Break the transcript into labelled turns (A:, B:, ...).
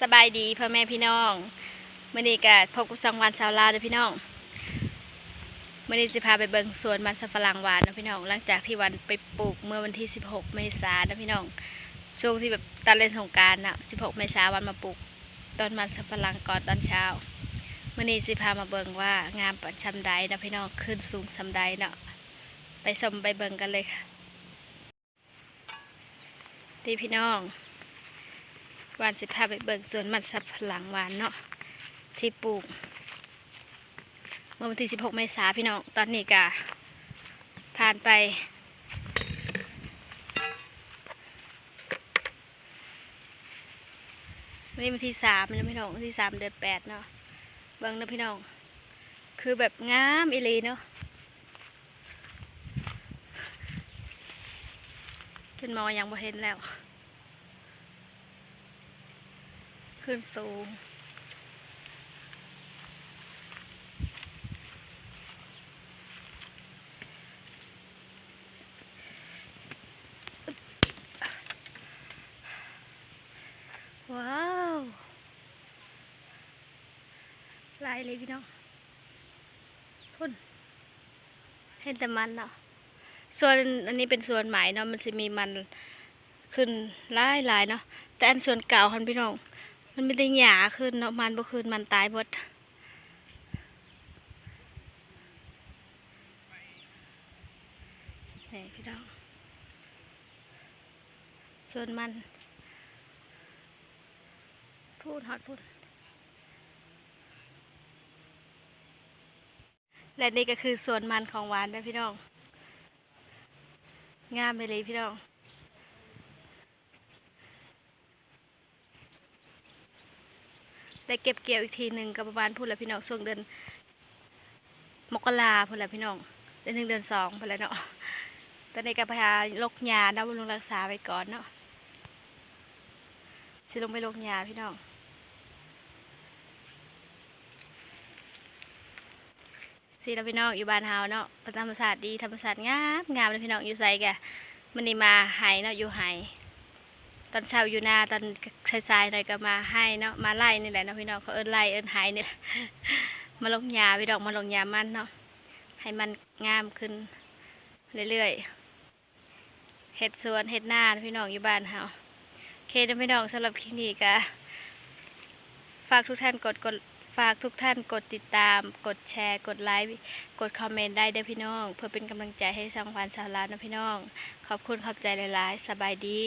A: สบายดีพ่อแม่พี่น้องมื่อนี้ก็พบกับสองวันชาวลาวเด้อพี่น้องมื่อนี้สิพาไปเบิ่งสวนมันสำปะหลังหวานนะพี่น้องหลังจากที่วันไปปลูกเมื่อวันที่ 16 เมษายนนะพี่น้องช่วงที่แบบตอนเล่นสงการนะ16 เมษายนวันมาปลูกต้นมันสำปะหลังก่อนตอนเช้ามื่อนี้สิพามาเบิ่งว่างามปันชำใดนะพี่น้องขึ้นสูงสำใดเนาะไปชมไปเบิ่งกันเลยค่ะดีพี่น้อง วานสิพาไปเบิกสวนมันสับปะหลังหวานเนาะที่ปลูก เมื่อวันที่ 16 เมษาพี่น้อง ตอนนี้กะผ่านไปวันนี้วันที่สามนะพี่น้องวันที่สามเดือนแปดเนาะเบิ่งนะพี่น้อง คือแบบงามอีลีเนาะจนมองยังบ่เห็นแล้ว ขึ้นสูง ว้าว ลายเลยพี่น้องพุ่นเห็นแต่มันเนาะส่วนอันนี้เป็นส่วนใหม่เนาะมันจะมีมันขึ้นลายลายๆเนาะแต่อันส่วนเก่าคันพี่น้อง มันไม่ได้หยาขึ้นเนาะมันบ่ขึ้นมันตายหมดนี่พี่น้อง ส่วนมันพูดฮอดพูดและนี่ก็คือส่วนมันของหวานนะพี่น้อง งามไปเลยพี่น้อง ได้เก็บเกี่ยวอีกทีหนึ่งก็ประมาณพูดแล้วพี่น้องช่วงเดือนมกราพูดแล้วพี่น้องเดือนหนึ่งเดือนสองพูดแล้วเนาะตอนนี้ก็พาลกยานะบำรุงรักษาไปก่อนเนาะสิลงไปลกยาพี่น้องสีเราพี่น้องอยู่บ้านเฮาเนาะธรรมศาสตร์ดีธรรมศาสตร์งามงามเลยพี่น้องอยู่ใส่แกมันนี่มาไห้เนาะอยู่ไห้ ตอนเช้าอยู่นาตอนสายๆหน่อยก็มาให้เนาะมาไล่นี่แหละนะพี่น้องเขาเอิ้นไล่เอิ้นไห้นี่แหละมาลงยาพี่น้องมาลงยามันเนาะให้มันงามขึ้นเรื่อยๆเห็ดสวนเห็ดหน้าพี่น้องอยู่บ้านเฮาโอเคเด้อพี่น้องสำหรับคลิปนี้ก็ฝากทุกท่านกดกดฝากทุกท่านกดติดตาม กดแชร์ กดไลค์ กดคอมเมนต์ได้เด้อพี่น้อง เพื่อเป็นกำลังใจให้ช่องพานสาวลาวนะพี่น้อง ขอบคุณขอบใจหลายๆ สบายดี